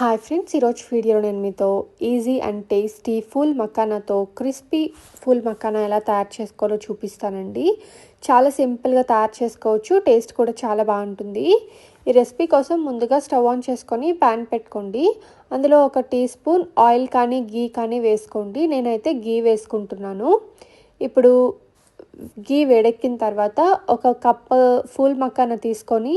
Hi friends ఈరోజు వీడియోలో నేను మీతో ఈజీ అండ్ టేస్టీ ఫుల్ మకానాతో క్రిస్పీ ఫుల్ మకానా ఎలా తయారు చేసుకోవాలో చూపిస్తానండి. చాలా సింపుల్గా తయారు చేసుకోవచ్చు టేస్ట్ కూడా చాలా బాగుంటుంది. ఈ రెసిపీ కోసం ముందుగా స్టవ్ ఆన్ చేసుకొని ప్యాన్ పెట్టుకోండి. అందులో ఒక టీ స్పూన్ ఆయిల్ కానీ గీ కానీ వేసుకోండి. నేనైతే గీ వేసుకుంటున్నాను. ఇప్పుడు గీ వేడెక్కిన తర్వాత ఒక కప్ ఫుల్ మక్కాన తీసుకొని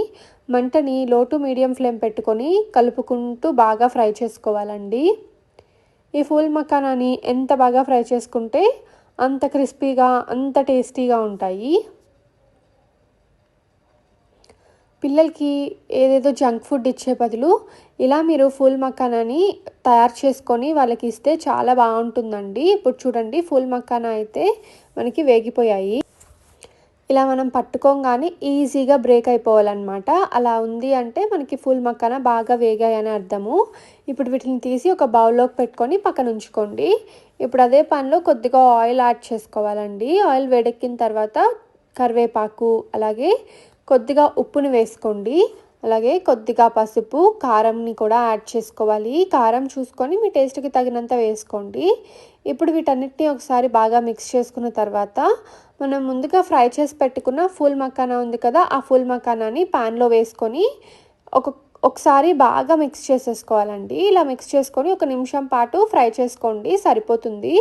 మంటని లోటు మీడియం ఫ్లేమ్ పెట్టుకొని కలుపుకుంటూ బాగా ఫ్రై చేసుకోవాలండి. ఈ ఫుల్ మక్కానాని ఎంత బాగా ఫ్రై చేసుకుంటే అంత క్రిస్పీగా అంత టేస్టీగా ఉంటాయి. పిల్లలకి ఏదేదో జంక్ ఫుడ్ ఇచ్చే బదులు ఇలా మీరు ఫుల్ మక్కానాని తయారు చేసుకొని వాళ్ళకి ఇస్తే చాలా బాగుంటుందండి. ఇప్పుడు చూడండి ఫుల్ మక్కానా అయితే మనకి వేగిపోయాయి. ఇలా మనం పట్టుకోగానే ఈజీగా బ్రేక్ అయిపోవాలన్నమాట. అలా ఉంది అంటే మనకి ఫుల్ మక్కన బాగా వేగాయని అర్థము. ఇప్పుడు వీటిని తీసి ఒక బౌల్లోకి పెట్టుకొని పక్కన ఉంచుకోండి. ఇప్పుడు అదే పనిలో కొద్దిగా ఆయిల్ యాడ్ చేసుకోవాలండి. ఆయిల్ వేడెక్కిన తర్వాత కరివేపాకు అలాగే కొద్దిగా ఉప్పుని వేసుకోండి. అలాగే కొద్దిగా పసుపు కారంని కూడా యాడ్ చేసుకోవాలి. కారం చూసుకొని మీ టేస్ట్కి తగినంత వేసుకోండి. ఇప్పుడు వీటన్నిటిని ఒకసారి బాగా మిక్స్ చేసుకున్న తర్వాత మనం ముందుగా ఫ్రై చేసి పెట్టుకున్న ఫుల్ మకానా ఉంది కదా ఆ ఫుల్ మకానాని ప్యాన్లో వేసుకొని ఒక ఒకసారి బాగా మిక్స్ చేసేసుకోవాలండి. ఇలా మిక్స్ చేసుకొని ఒక నిమిషం పాటు ఫ్రై చేసుకోండి సరిపోతుంది.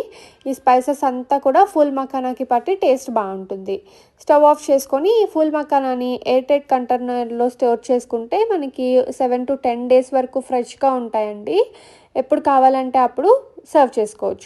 ఈ స్పైసెస్ అంతా కూడా ఫుల్ మకానాకి పట్టి టేస్ట్ బాగుంటుంది. స్టవ్ ఆఫ్ చేసుకొని ఈ ఫుల్ మకానాని ఎయిర్టైట్ కంటైనర్లో స్టోర్ చేసుకుంటే మనకి సెవెన్ టు టెన్ డేస్ వరకు ఫ్రెష్గా ఉంటాయండి. ఎప్పుడు కావాలంటే అప్పుడు సర్వ్ చేసుకోవచ్చు.